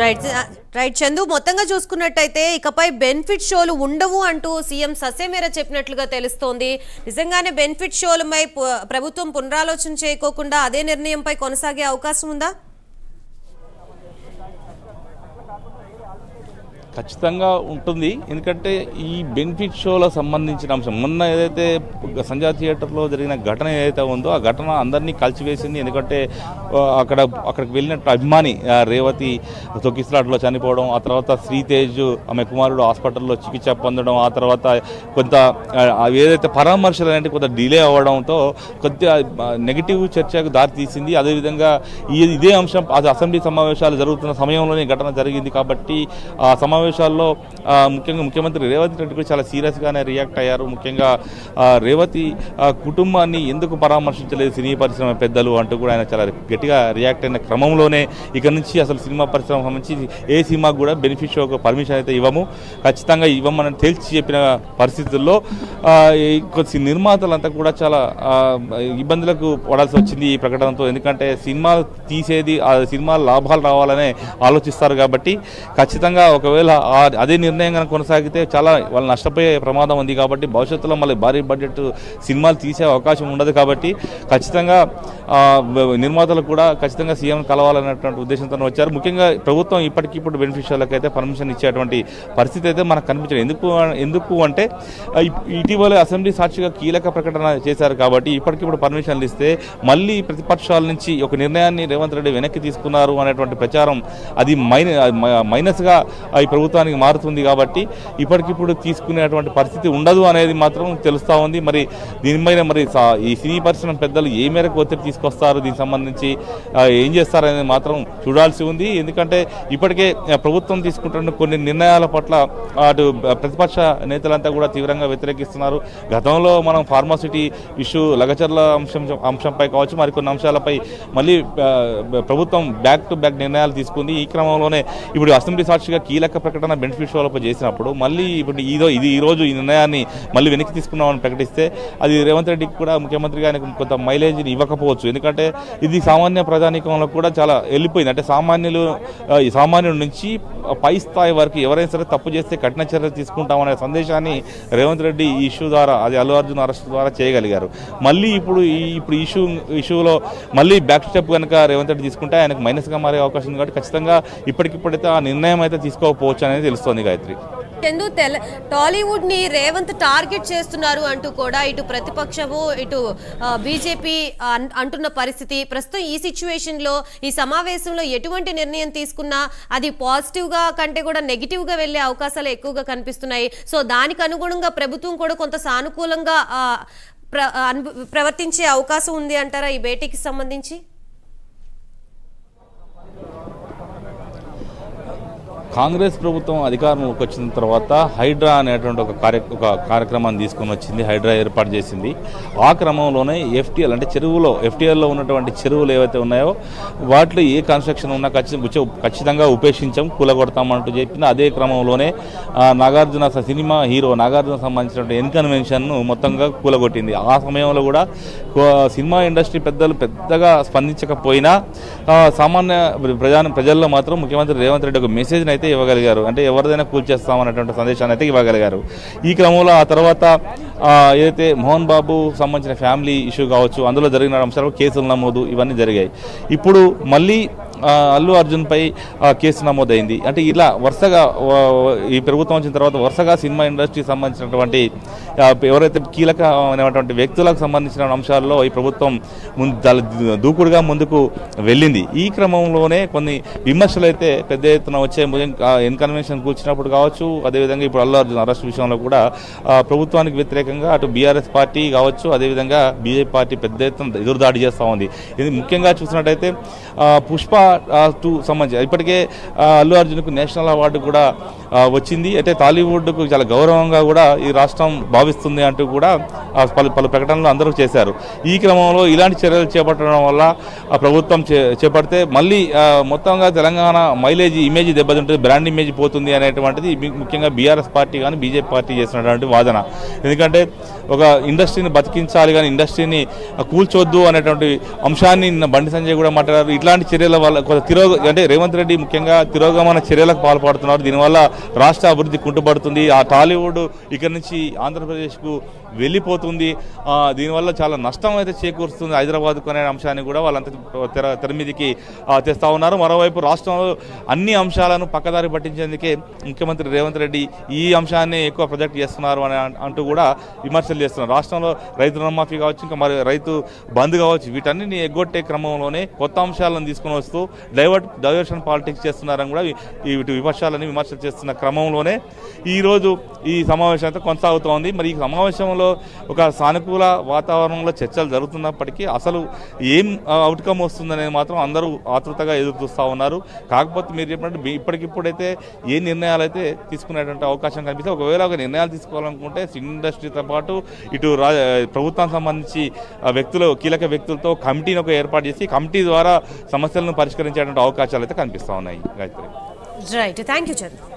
Right right Chandu మొత్తంగా చూసుకున్నట్టయితే ఇకపై బెనిఫిట్ షోలు ఉండవు అంటూ సీఎం ససేమేర చెప్పినట్లుగా తెలుస్తోంది. నిజంగానే బెనిఫిట్ షోలపై ప్రభుత్వం పునరాలోచన చేయకోకుండా అదే నిర్ణయంపై కొనసాగే అవకాశం ఉందా? ఖచ్చితంగా ఉంటుంది. ఎందుకంటే ఈ బెనిఫిట్ షోలో సంబంధించిన అంశం మొన్న ఏదైతే సంజా థియేటర్లో జరిగిన ఘటన ఏదైతే ఉందో ఆ ఘటన అందరినీ కలిసివేసింది. ఎందుకంటే అక్కడ అక్కడికి వెళ్ళినట్టు అభిమాని రేవతి తొక్కిసలాట్లో చనిపోవడం ఆ తర్వాత శ్రీతేజ్ ఆమె కుమారుడు హాస్పిటల్లో చికిత్స పొందడం ఆ తర్వాత కొంత ఏదైతే పరామర్శలు అనేవి కొంత డిలే అవ్వడంతో కొద్దిగా నెగిటివ్ చర్చకు దారి తీసింది అదేవిధంగా ఈ ఇదే అంశం అది అసెంబ్లీ సమావేశాలు జరుగుతున్న సమయంలోనే ఘటన జరిగింది కాబట్టి ఆ సమావేశం సమావేశాల్లో ముఖ్యంగా ముఖ్యమంత్రి రేవంత్ రెడ్డి కూడా చాలా సీరియస్గానే రియాక్ట్ అయ్యారు. ముఖ్యంగా ఆ, రేవతి ఆ, కుటుంబాన్ని ఎందుకు పరామర్శించలేదు సినీ పరిశ్రమ పెద్దలు అంటూ కూడా ఆయన చాలా గట్టిగా రియాక్ట్ అయిన క్రమంలోనే ఇక నుంచి అసలు సినిమా పరిశ్రమ సంబంధించి ఏ సినిమాకు కూడా బెనిఫిట్ షోకు పర్మిషన్ అయితే ఇవ్వము. ఖచ్చితంగా ఇవ్వమని తేల్చి చెప్పిన పరిస్థితుల్లో కొద్ది నిర్మాతలంతా కూడా చాలా ఇబ్బందులకు పడాల్సి వచ్చింది ఈ ప్రకటనతో. ఎందుకంటే సినిమాలు తీసేది ఆ సినిమా లాభాలు రావాలనే ఆలోచిస్తారు కాబట్టి ఖచ్చితంగా ఒకవేళ ఆ- అదే నిర్ణయం కనుక కొనసాగితే చాలా వాళ్ళు నష్టపోయే ప్రమాదం ఉంది కాబట్టి భవిష్యత్తులో మళ్ళీ భారీ బడ్జెట్ సినిమాలు తీసే అవకాశం ఉండదు కాబట్టి ఖచ్చితంగా నిర్మాతలు కూడా ఖచ్చితంగా సీఎం కలవాలనేటువంటి ఉద్దేశంతో వచ్చారు. ముఖ్యంగా ప్రభుత్వం ఇప్పటికిప్పుడు బెనిఫిషియర్లకు అయితే పర్మిషన్ ఇచ్చేటువంటి పరిస్థితి అయితే మనకు కనిపించదు ఎందుకు ఎందుకు అంటే ఇటీవల అసెంబ్లీ సాక్షిగా కీలక ప్రకటన చేశారు కాబట్టి ఇప్పటికిప్పుడు పర్మిషన్లు ఇస్తే మళ్ళీ ప్రతిపక్షాల నుంచి ఒక నిర్ణయాన్ని రేవంత్ రెడ్డి వెనక్కి తీసుకున్నారు అనేటువంటి ప్రచారం అది మైన మైనస్గా ఈ ప్రభుత్వానికి మారుతుంది కాబట్టి ఇప్పటికిప్పుడు తీసుకునేటువంటి పరిస్థితి ఉండదు అనేది మాత్రం తెలుస్తూ ఉంది. మరి దీనిపైన మరి ఈ సినీ పరిశ్రమ పెద్దలు ఏ మేరకు ఒత్తిడి తీసుకొస్తారు? దీనికి సంబంధించి ఏం చేస్తారనేది మాత్రం చూడాల్సి ఉంది. ఎందుకంటే ఇప్పటికే ప్రభుత్వం తీసుకుంటున్న కొన్ని నిర్ణయాల పట్ల అటు ప్రతిపక్ష నేతలంతా కూడా తీవ్రంగా వ్యతిరేకిస్తున్నారు. గతంలో మనం ఫార్మాసిటీ ఇష్యూ లగచర్ల అంశం అంశంపై కావచ్చు మరికొన్ని అంశాలపై మళ్ళీ ప్రభుత్వం బ్యాక్ టు బ్యాక్ నిర్ణయాలు తీసుకుంది. ఈ క్రమంలోనే ఇప్పుడు అసెంబ్లీ సాక్షిగా కీలక ప్రకటన బెనిఫిట్ డెవలప్ చేసినప్పుడు మళ్ళీ ఇప్పుడు ఇదో ఇది ఈరోజు ఈ నిర్ణయాన్ని మళ్ళీ వెనక్కి తీసుకున్నామని ప్రకటిస్తే అది రేవంత్ రెడ్డికి కూడా ముఖ్యమంత్రిగా ఆయనకు కొంత మైలేజ్ని ఇవ్వకపోవచ్చు. ఎందుకంటే ఇది సామాన్య ప్రజానీకంలో కూడా చాలా వెళ్ళిపోయింది. అంటే సామాన్యులు ఈ సామాన్యుల నుంచి పై స్థాయి వరకు ఎవరైనా సరే తప్పు చేస్తే కఠిన చర్యలు తీసుకుంటామనే సందేశాన్ని రేవంత్ రెడ్డి ఈ ఇష్యూ ద్వారా అది అల్లు అర్జున్ అరెస్ట్ ద్వారా చేయగలిగారు. మళ్ళీ ఇప్పుడు ఈ ఇప్పుడు ఇష్యూ ఇష్యూలో మళ్ళీ బ్యాక్ స్టెప్ కనుక రేవంత్ రెడ్డి తీసుకుంటే ఆయనకు మైనస్గా మారే అవకాశం ఉంది కాబట్టి ఖచ్చితంగా ఇప్పటికిప్పుడైతే ఆ నిర్ణయం అయితే తీసుకోకపోవచ్చు అనేది తెలుస్తోంది గాయత్రి. ఎందు తెల టాలీవుడ్ని రేవంత్ టార్గెట్ చేస్తున్నారు అంటూ కూడా ఇటు ప్రతిపక్షము ఇటు బీజేపీ అంటున్న పరిస్థితి. ప్రస్తుతం ఈ సిచ్యువేషన్లో ఈ సమావేశంలో ఎటువంటి నిర్ణయం తీసుకున్నా అది పాజిటివ్గా కంటే కూడా నెగిటివ్గా వెళ్ళే అవకాశాలు ఎక్కువగా కనిపిస్తున్నాయి. సో దానికి అనుగుణంగా ప్రభుత్వం కూడా కొంత సానుకూలంగా ప్ర ప్రవర్తించే అవకాశం ఉంది అంటారా ఈ భేటీకి సంబంధించి? కాంగ్రెస్ ప్రభుత్వం అధికారంలోకి వచ్చిన తర్వాత హైడ్రా అనేటువంటి ఒక కార్య ఒక కార్యక్రమాన్ని తీసుకొని వచ్చింది హైడ్రా ఏర్పాటు చేసింది. ఆ క్రమంలోనే ఎఫ్టీఎల్ అంటే చెరువులో ఎఫ్టీఎల్లో ఉన్నటువంటి చెరువులు ఏవైతే ఉన్నాయో వాటిలో ఏ కన్స్ట్రక్షన్ ఉన్నా ఖచ్చితంగా ఖచ్చితంగా ఉపేక్షించాం కూలగొడతామంటూ చెప్పిన అదే క్రమంలోనే నాగార్జున సినిమా హీరో నాగార్జున సంబంధించినటువంటి ఎన్కన్వెన్షన్ను మొత్తంగా కూలగొట్టింది. ఆ సమయంలో కూడా సినిమా ఇండస్ట్రీ పెద్దలు పెద్దగా స్పందించకపోయినా సామాన్య ప్రజా ప్రజల్లో మాత్రం ముఖ్యమంత్రి రేవంత్ రెడ్డి ఒక మెసేజ్ని అయితే ఇవ్వగలిగారు. అంటే ఎవరిదైనా కూల్చేస్తామనేటువంటి సందేశాన్ని అయితే ఇవ్వగలిగారు. ఈ క్రమంలో ఆ తర్వాత ఏదైతే మోహన్ బాబు సంబంధించిన ఫ్యామిలీ ఇష్యూ కావచ్చు అందులో జరిగిన అంశాలు కేసులు నమోదు ఇవన్నీ జరిగాయి. ఇప్పుడు మళ్ళీ అల్లు అర్జున్పై ఆ, కేసు నమోదైంది. అంటే ఇలా వరుసగా ఈ ప్రభుత్వం వచ్చిన తర్వాత వరుసగా సినిమా ఇండస్ట్రీకి సంబంధించినటువంటి ఎవరైతే కీలకమైనటువంటి వ్యక్తులకు సంబంధించిన అంశాల్లో ఈ ప్రభుత్వం ముందు దూకుడుగా ముందుకు వెళ్ళింది. ఈ క్రమంలోనే కొన్ని విమర్శలు అయితే పెద్ద ఎత్తున వచ్చే ఇన్కన్వెన్షన్ కూర్చున్నప్పుడు కావచ్చు అదేవిధంగా ఇప్పుడు అల్లు అర్జున్ అరెస్ట్ విషయంలో కూడా ప్రభుత్వానికి వ్యతిరేకంగా అటు బీఆర్ఎస్ పార్టీ కావచ్చు అదేవిధంగా బీజేపీ పార్టీ పెద్ద ఎత్తున ఎదురుదాడి చేస్తూ ఉంది. ఇది ముఖ్యంగా చూసినట్టయితే పుష్ప టూ సంబంధించి ఇప్పటికే అల్లు అర్జున్కు నేషనల్ అవార్డు కూడా వచ్చింది. అయితే టాలీవుడ్కు చాలా గౌరవంగా కూడా ఈ రాష్ట్రం భావిస్తుంది అంటూ కూడా పలు పలు ప్రకటనలు అందరూ చేశారు. ఈ క్రమంలో ఇలాంటి చర్యలు చేపట్టడం వల్ల ప్రభుత్వం చే- చేపడితే మళ్ళీ మొత్తంగా తెలంగాణ మైలేజ్ ఇమేజ్ దెబ్బతింటుంది బ్రాండ్ ఇమేజ్ పోతుంది అనేటువంటిది ముఖ్యంగా బీఆర్ఎస్ పార్టీ కానీ బీజేపీ పార్టీ చేసినటువంటి వాదన. ఎందుకంటే ఒక ఇండస్ట్రీని బతికించాలి కానీ ఇండస్ట్రీని కూల్చొద్దు అనేటువంటి అంశాన్ని బండి సంజయ్ కూడా మాట్లాడారు. ఇట్లాంటి చర్యల వల్ల కొంత తిరోగ అంటే రేవంత్ రెడ్డి ముఖ్యంగా తిరోగమన చర్యలకు పాల్పడుతున్నారు. దీనివల్ల రాష్ట్ర అభివృద్ధి కుంటుపడుతుంది. ఆ టాలీవుడ్ ఇక్కడ నుంచి ఆంధ్రప్రదేశ్కు వెళ్ళిపోతుంది. దీనివల్ల చాలా నష్టం అయితే చేకూరుస్తుంది హైదరాబాద్కు అనే అంశాన్ని కూడా వాళ్ళంతా తెర తెర తెస్తా ఉన్నారు. మరోవైపు రాష్ట్రంలో అన్ని అంశాలను పక్కదారి పట్టించేందుకే ముఖ్యమంత్రి రేవంత్ రెడ్డి ఈ అంశాన్ని ఎక్కువ ప్రొజెక్ట్ చేస్తున్నారు అని అంటూ కూడా విమర్శ విమర్శలు చేస్తున్నారు. రాష్ట్రంలో రైతు రుణమాఫీ కావచ్చు ఇంకా మరి రైతు బంద్ కావచ్చు వీటన్నిటిని ఎగ్గొట్టే క్రమంలోనే కొత్త అంశాలను తీసుకొని వస్తూ డైవర్ట్ డైవర్షన్ పాలిటిక్స్ చేస్తున్నారని కూడా వీటి విమర్శలని విమర్శలు చేస్తున్న క్రమంలోనే ఈరోజు ఈ సమావేశం అయితే కొనసాగుతోంది. మరి ఈ సమావేశంలో ఒక సానుకూల వాతావరణంలో చర్చలు జరుగుతున్నప్పటికీ అసలు ఏం అవుట్కమ్ వస్తుందనేది మాత్రం అందరూ ఆతృతగా ఎదురు చూస్తూ ఉన్నారు. కాకపోతే మీరు చెప్పినట్టు ఇప్పటికిప్పుడైతే ఏ నిర్ణయాలు అయితే తీసుకునేటువంటి అవకాశం కనిపిస్తే ఒకవేళ ఒక నిర్ణయాలు తీసుకోవాలనుకుంటే ఇండస్ట్రీతో పాటు ఇటు రా ప్రభుత్వానికి సంబంధించి వ్యక్తులు కీలక వ్యక్తులతో కమిటీని ఒక ఏర్పాటు చేసి కమిటీ ద్వారా సమస్యలను పరిష్కరించేటువంటి అవకాశాలు అయితే కనిపిస్తూ ఉన్నాయి Gayatri. Right thank you Chandra